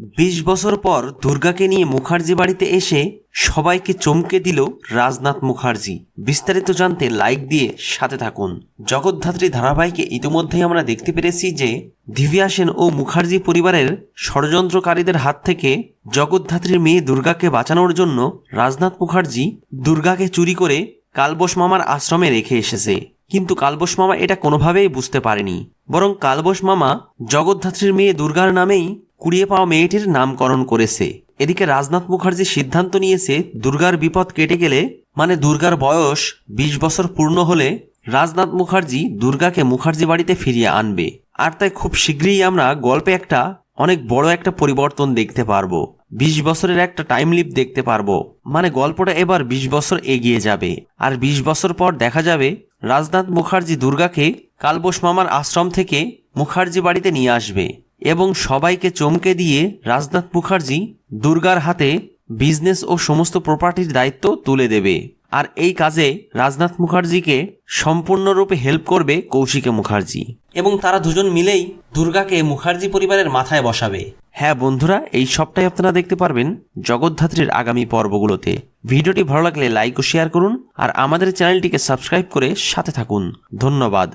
বিশ বছর পর দুর্গাকে নিয়ে মুখার্জি বাড়িতে এসে সবাইকে চমকে দিল রাজনাথ মুখার্জি। বিস্তারিত জানতে লাইক দিয়ে সাথে থাকুন। জগদ্ধাত্রী ধারাবাহিকে ইতিমধ্যেই আমরা দেখতে পেরেছি যে দিব্যা সেন ও মুখার্জি পরিবারের ষড়যন্ত্রকারীদের হাত থেকে জগদ্ধাত্রীর মেয়ে দুর্গাকে বাঁচানোর জন্য রাজনাথ মুখার্জি দুর্গাকে চুরি করে কালবোস মামার আশ্রমে রেখে এসেছে। কিন্তু কালবোস মামা এটা কোনোভাবেই বুঝতে পারেনি। বরং কালবোস মামা জগদ্ধাত্রীর মেয়ে দুর্গার নামেই কুড়িয়ে পাওয়া মেয়েটির নামকরণ করেছে। এদিকে রাজনাথ মুখার্জি সিদ্ধান্ত নিয়েছে, দুর্গার বিপদ কেটে গেলে মানে দুর্গার বয়স বিশ বছর পূর্ণ হলে রাজনাথ মুখার্জি দুর্গাকে মুখার্জি বাড়িতে ফিরিয়ে আনবে। আর তাই খুব শীঘ্রই আমরা গল্পে একটা, অনেক বড় একটা পরিবর্তন দেখতে পারব। বিশ বছরের একটা টাইম লিপ দেখতে পারব। মানে গল্পটা এবার বিশ বছর এগিয়ে যাবে। আর বিশ বছর পর দেখা যাবে, রাজনাথ মুখার্জি দুর্গাকে কালবোস মামার আশ্রম থেকে মুখার্জি বাড়িতে নিয়ে আসবে। এবং সবাইকে চমকে দিয়ে রাজনাথ মুখার্জি দুর্গার হাতে বিজনেস ও সমস্ত প্রপার্টির দায়িত্ব তুলে দেবে। আর এই কাজে রাজনাথ মুখার্জিকে সম্পূর্ণরূপে হেল্প করবে কৌশিকে মুখার্জি। এবং তারা দুজন মিলেই দুর্গাকে মুখার্জি পরিবারের মাথায় বসাবে। হ্যাঁ বন্ধুরা, এই সবটাই আপনারা দেখতে পারবেন জগদ্ধাত্রীর আগামী পর্বগুলোতে। ভিডিওটি ভালো লাগলে লাইক ও শেয়ার করুন, আর আমাদের চ্যানেলটিকে সাবস্ক্রাইব করে সাথে থাকুন। ধন্যবাদ।